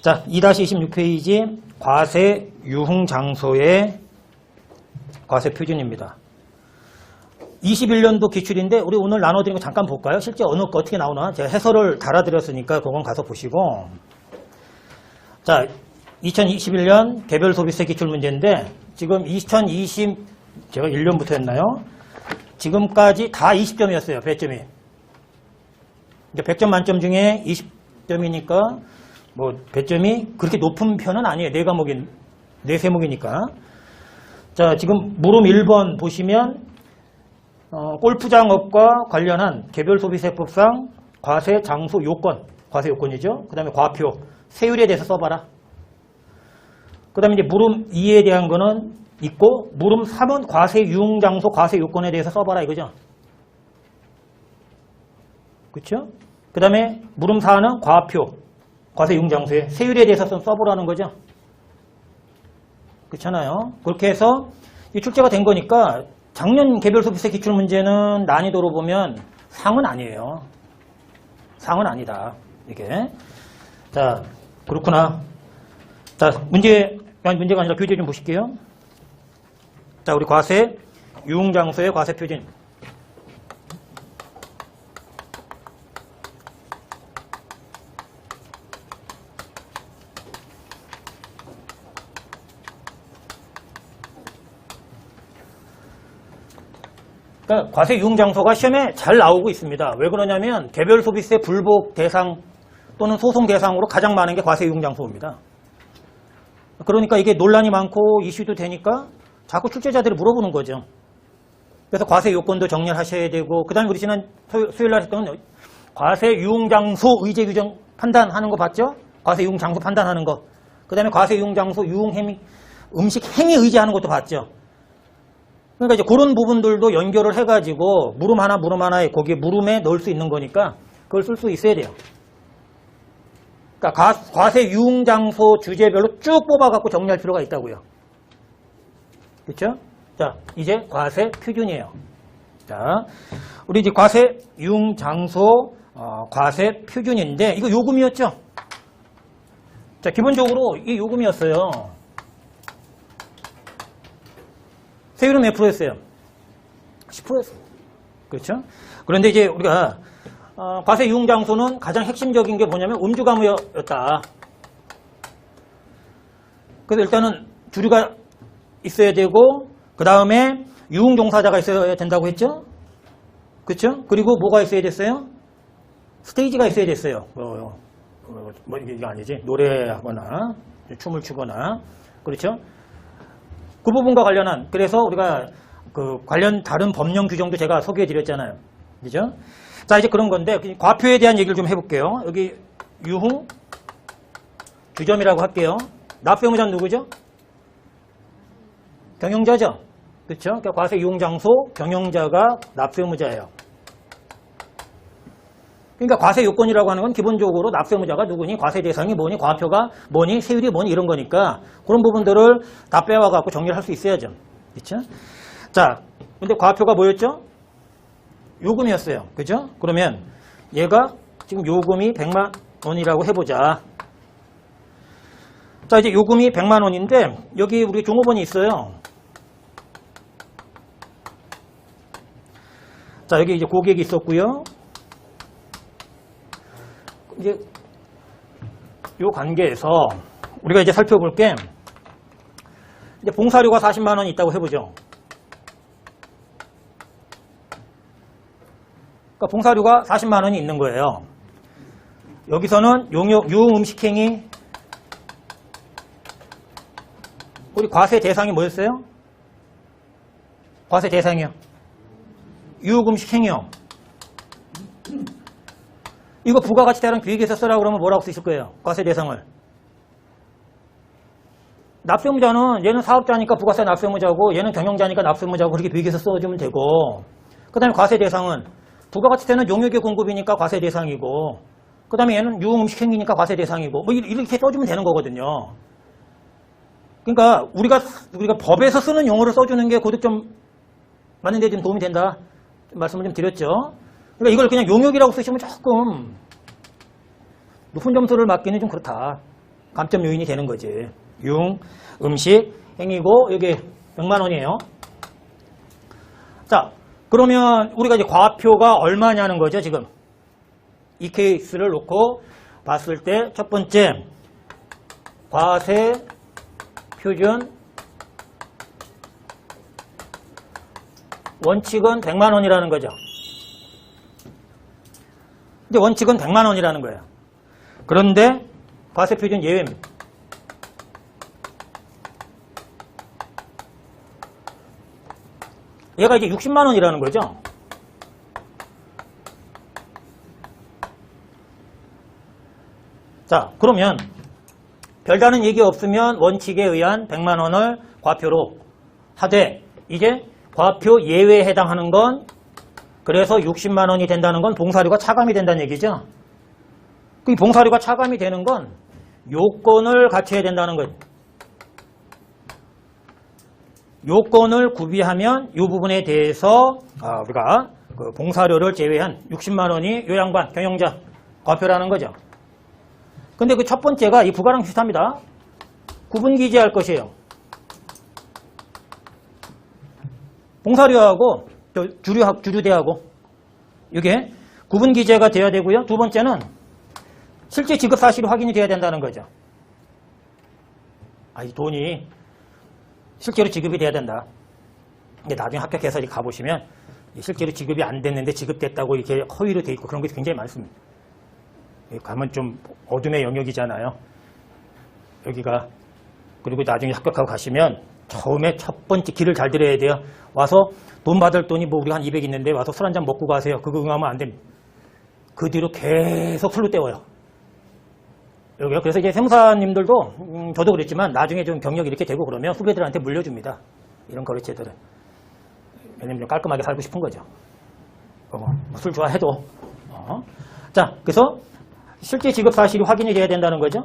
자, 2-26페이지 과세 유흥 장소의 과세 표준입니다. 21년도 기출인데 우리 오늘 나눠드린 거 잠깐 볼까요? 실제 어느 거 어떻게 나오나? 제가 해설을 달아드렸으니까 그건 가서 보시고 자, 2021년 개별 소비세 기출 문제인데 지금 2020 제가 1년부터 했나요? 지금까지 다 20점이었어요. 배점이. 이제 100점 만점 중에 20점이니까 뭐 배점이 그렇게 높은 편은 아니에요. 네 과목인 네 세목이니까. 자, 지금 물음 1번 보시면 어, 골프장업과 관련한 개별 소비세법상 과세 장소 요건, 과세 요건이죠. 그 다음에 과표, 세율에 대해서 써봐라. 그 다음에 이제 물음 2에 대한 거는 있고, 물음 3은 과세 유흥 장소, 과세 요건에 대해서 써봐라 이거죠. 그쵸? 그 다음에 물음 4는 과표, 과세 유흥 장소에 세율에 대해서 좀 써보라는 거죠. 그렇잖아요. 그렇게 해서 이 출제가 된 거니까 작년 개별 소비세 기출 문제는 난이도로 보면 상은 아니에요. 상은 아니다. 이게. 자, 그렇구나. 자, 문제, 아니, 문제가 아니라 교재 좀 보실게요. 자, 우리 과세, 유흥장소의 과세 표준. 그러니까 과세 유흥 장소가 시험에 잘 나오고 있습니다. 왜 그러냐면 개별 소비세 불복 대상 또는 소송 대상으로 가장 많은 게 과세 유흥 장소입니다. 그러니까 이게 논란이 많고 이슈도 되니까 자꾸 출제자들이 물어보는 거죠. 그래서 과세 요건도 정렬하셔야 되고 그다음에 우리 지난 수요일 날 했던 과세 유흥 장소 의제 규정 판단하는 거 봤죠? 과세 유흥 장소 판단하는 거. 그다음에 과세 유흥 장소 유흥 행위 음식 행위 의제하는 것도 봤죠. 그러니까 이제 그런 부분들도 연결을 해가지고 물음 하나 물음 하나에 거기에 물음에 넣을 수 있는 거니까 그걸 쓸 수 있어야 돼요. 그러니까 과, 과세 유흥 장소 주제별로 쭉 뽑아갖고 정리할 필요가 있다고요. 그렇죠? 자, 이제 과세 표준이에요. 자, 우리 이제 과세 유흥 장소 어, 과세 표준인데 이거 요금이었죠? 자, 기본적으로 이게 요금이었어요. 세율은 몇 프로였어요? 10%였어요. 그렇죠? 그런데 이제 우리가 어, 과세 유흥 장소는 가장 핵심적인 게 뭐냐면 음주 가무였다. 그래서 일단은 주류가 있어야 되고 그 다음에 유흥 종사자가 있어야 된다고 했죠? 그렇죠? 그리고 뭐가 있어야 됐어요? 스테이지가 있어야 됐어요. 뭐, 뭐, 뭐 이게 아니지 노래하거나 춤을 추거나 그렇죠? 그 부분과 관련한 그래서 우리가 그 관련 다른 법령 규정도 제가 소개해 드렸잖아요. 그죠? 자, 이제 그런 건데 그 과표에 대한 얘기를 좀 해볼게요. 여기 유흥 주점이라고 할게요. 납세무자는 누구죠? 경영자죠. 그렇죠? 그러니까 과세 유흥 장소 경영자가 납세무자예요. 그러니까 과세 요건이라고 하는 건 기본적으로 납세무자가 누구니, 과세 대상이 뭐니, 과표가 뭐니, 세율이 뭐니 이런 거니까 그런 부분들을 다 빼와 갖고 정리를 할 수 있어야죠. 그렇죠? 자, 근데 과표가 뭐였죠? 요금이었어요. 그죠? 그러면 얘가 지금 요금이 100만 원이라고 해보자. 자, 이제 요금이 100만 원인데 여기 우리 종업원이 있어요. 자, 여기 이제 고객이 있었고요. 이제 요 관계에서 우리가 이제 살펴볼 게 이제 봉사료가 40만 원이 있다고 해보죠. 그러니까 봉사료가 40만 원이 있는 거예요. 여기서는 용역, 유흥 음식행위 우리 과세 대상이 뭐였어요? 과세 대상이요. 유흥 음식행위요. 이거 부가가치대랑 기획에서 쓰라고 그러면 뭐라고 쓰실 거예요? 과세 대상을. 납세무자는 얘는 사업자니까 부가세 납세무자고 얘는 경영자니까 납세무자고 그렇게 비교해서 써주면 되고 그 다음에 과세 대상은 부가가치세는 용역의 공급이니까 과세 대상이고 그 다음에 얘는 유흥음식행위니까 과세 대상이고 뭐 이렇게 써주면 되는 거거든요. 그러니까 우리가 우리가 법에서 쓰는 용어를 써주는 게 고득 좀 맞는 데 좀 도움이 된다 말씀을 좀 드렸죠. 그러니까 이걸 그냥 용역이라고 쓰시면 조금 높은 점수를 맞기는 좀 그렇다. 감점 요인이 되는 거지. 융, 음식, 행위고, 여기 100만 원이에요. 자, 그러면 우리가 이제 과표가 얼마냐는 거죠, 지금. 이 케이스를 놓고 봤을 때 첫 번째 과세 표준 원칙은 100만 원이라는 거죠. 이제 원칙은 100만 원이라는 거예요. 그런데 과세 표준 예외입니다. 얘가 이제 60만 원이라는 거죠. 자, 그러면 별다른 얘기 없으면 원칙에 의한 100만 원을 과표로 하되 이제 과표 예외에 해당하는 건 그래서 60만 원이 된다는 건 봉사료가 차감이 된다는 얘기죠. 그 봉사료가 차감이 되는 건 요건을 갖춰야 된다는 거예요. 요건을 구비하면 이 부분에 대해서 아, 우리가 그 봉사료를 제외한 60만 원이 요양반 경영자 과표라는 거죠. 근데 그 첫 번째가 이 부가랑 비슷합니다. 구분 기재할 것이에요. 봉사료하고 저 주류학 주류대하고 이게 구분 기재가 돼야 되고요. 두 번째는 실제 지급 사실이 확인이 돼야 된다는 거죠. 아, 이 돈이 실제로 지급이 돼야 된다. 근데 나중에 합격해서 가보시면 실제로 지급이 안 됐는데 지급됐다고 이렇게 허위로 돼 있고 그런 게 굉장히 많습니다. 여기 가면 좀 어둠의 영역이잖아요. 여기가 그리고 나중에 합격하고 가시면 처음에 첫 번째 길을 잘 들여야 돼요. 와서 돈 받을 돈이 뭐 우리가 한 200 있는데 와서 술 한 잔 먹고 가세요. 그거 응하면 안 됩니다. 그 뒤로 계속 술로 때워요. 여기요. 그래서 이제 세무사님들도 음, 저도 그랬지만 나중에 좀 경력이 이렇게 되고 그러면 후배들한테 물려줍니다. 이런 거래처들은. 왜냐면 좀 깔끔하게 살고 싶은 거죠. 어, 뭐술 좋아해도. 어. 자, 그래서 실제 지급 사실이 확인이 돼야 된다는 거죠.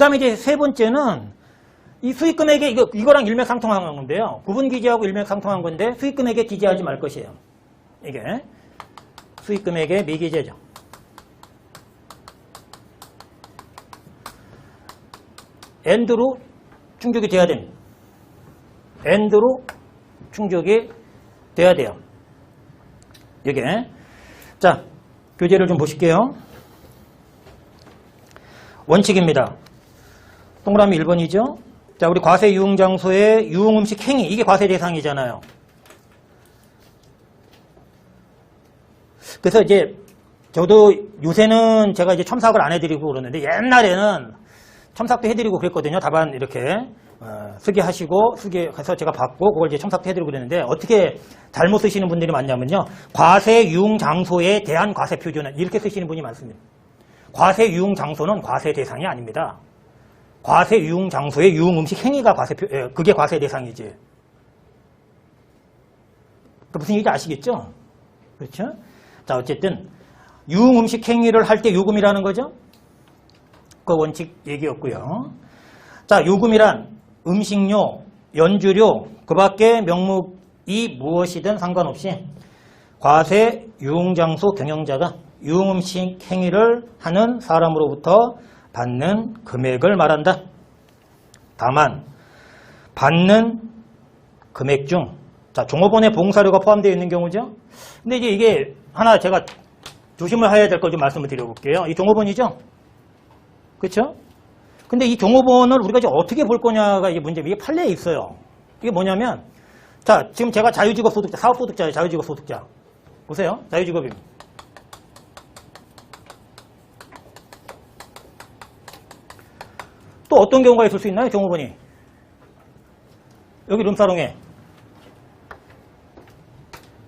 다음에 이제 세 번째는 이 수익 금액에 이거, 이거랑 일맥상통한 건데요. 구분 기재하고 일맥상통한 건데 수익 금액에 기재하지 말 것이에요. 이게 수익 금액의 미기재죠. 엔드로 충족이 돼야 됩니다. 엔드로 충족이 돼야 돼요. 이게 자 교재를 좀 보실게요. 원칙입니다. 동그라미 1번이죠. 자 우리 과세 유흥 장소의 유흥 음식 행위 이게 과세 대상이잖아요. 그래서 이제 저도 요새는 제가 이제 첨삭을 안 해드리고 그러는데 옛날에는 첨삭도 해드리고 그랬거든요. 답안 이렇게 어, 쓰게 하시고 쓰게 해서 제가 받고 그걸 이제 첨삭도 해드리고 그랬는데 어떻게 잘못 쓰시는 분들이 많냐면요. 과세 유흥 장소에 대한 과세 표준은 이렇게 쓰시는 분이 많습니다. 과세 유흥 장소는 과세 대상이 아닙니다. 과세 유흥 장소의 유흥 음식 행위가 과세 표, 예, 그게 과세 대상이지. 그 무슨 얘기인지 아시겠죠? 그렇죠? 자, 어쨌든 유흥 음식 행위를 할 때 요금이라는 거죠. 그 원칙 얘기였고요. 자, 요금이란 음식료, 연주료, 그 밖에 명목이 무엇이든 상관없이 과세 유흥장소 경영자가 유흥음식 행위를 하는 사람으로부터 받는 금액을 말한다. 다만 받는 금액 중 자, 종업원의 봉사료가 포함되어 있는 경우죠. 근데 이제 이게 하나 제가 조심을 해야 될 걸 좀 말씀을 드려볼게요. 이 종업원이죠? 그렇죠? 근데 이 종업원을 우리가 이제 어떻게 볼 거냐가 이게 문제, 이게 판례에 있어요. 이게 뭐냐면, 자, 지금 제가 자유직업 소득자, 사업소득자예요, 자유직업 소득자. 보세요. 자유직업입니다. 또 어떤 경우가 있을 수 있나요, 종업원이? 여기 룸사롱에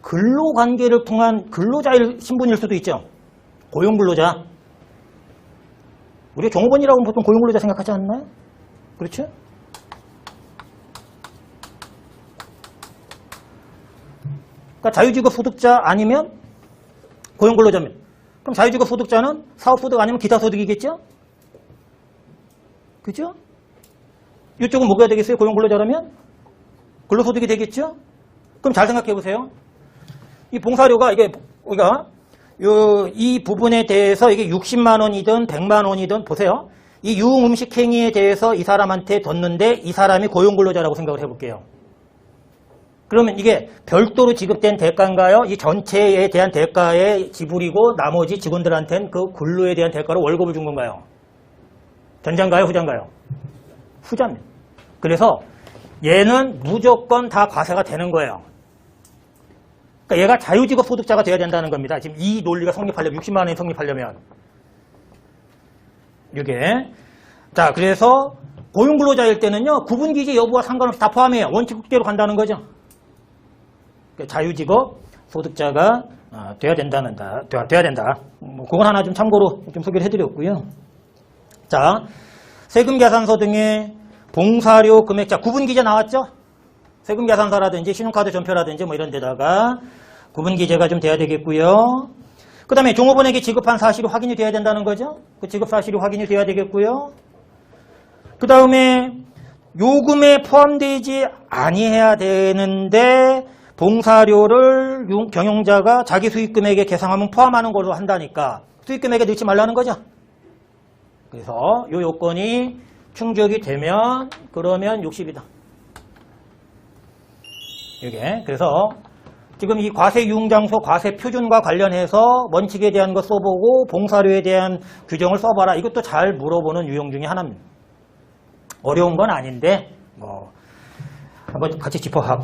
근로관계를 통한 근로자일 신분일 수도 있죠. 고용근로자. 우리가 종업원이라고 하면 보통 고용근로자 생각하지 않나요? 그렇죠? 그러니까 자유직업 소득자 아니면 고용근로자면 그럼 자유직업 소득자는 사업소득 아니면 기타소득이겠죠? 그죠? 이쪽은 뭐가 되겠어요? 고용 근로자라면? 근로소득이 되겠죠? 그럼 잘 생각해 보세요. 이 봉사료가 이게 우리가 요, 이 부분에 대해서 이게 60만 원이든 100만 원이든 보세요. 이 유흥 음식 행위에 대해서 이 사람한테 뒀는데 이 사람이 고용근로자라고 생각을 해볼게요. 그러면 이게 별도로 지급된 대가인가요? 이 전체에 대한 대가의 지불이고 나머지 직원들한테는 그 근로에 대한 대가로 월급을 준 건가요? 전자인가요? 후자인가요? 후자입니다. 그래서 얘는 무조건 다 과세가 되는 거예요. 그러니까 얘가 자유직업 소득자가 돼야 된다는 겁니다. 지금 이 논리가 성립하려면 60만 원이 성립하려면 이게 자 그래서 고용근로자일 때는요 구분기지 여부와 상관없이 다 포함해요. 원칙국대로 간다는 거죠. 그러니까 자유직업 소득자가 아, 돼야 된다는 다 돼야, 된다. 뭐 그건 하나 좀 참고로 좀 소개를 해드렸고요. 자 세금 계산서 등의 봉사료 금액자 구분 기재 나왔죠? 세금 계산서라든지 신용카드 전표라든지 뭐 이런 데다가 구분 기재가 좀 돼야 되겠고요. 그 다음에 종업원에게 지급한 사실이 확인이 돼야 된다는 거죠. 그 지급 사실이 확인이 돼야 되겠고요. 그 다음에 요금에 포함되지 아니해야 되는데 봉사료를 용- 경영자가 자기 수익금액에 계상하면 포함하는 걸로 한다니까 수익금액에 넣지 말라는 거죠. 그래서 요 요건이 충족이 되면 그러면 60이다. 이게 그래서 지금 이 과세 유흥장소 과세 표준과 관련해서 원칙에 대한 거 써보고 봉사료에 대한 규정을 써봐라. 이것도 잘 물어보는 유형 중에 하나입니다. 어려운 건 아닌데 뭐 한번 같이 짚어봤고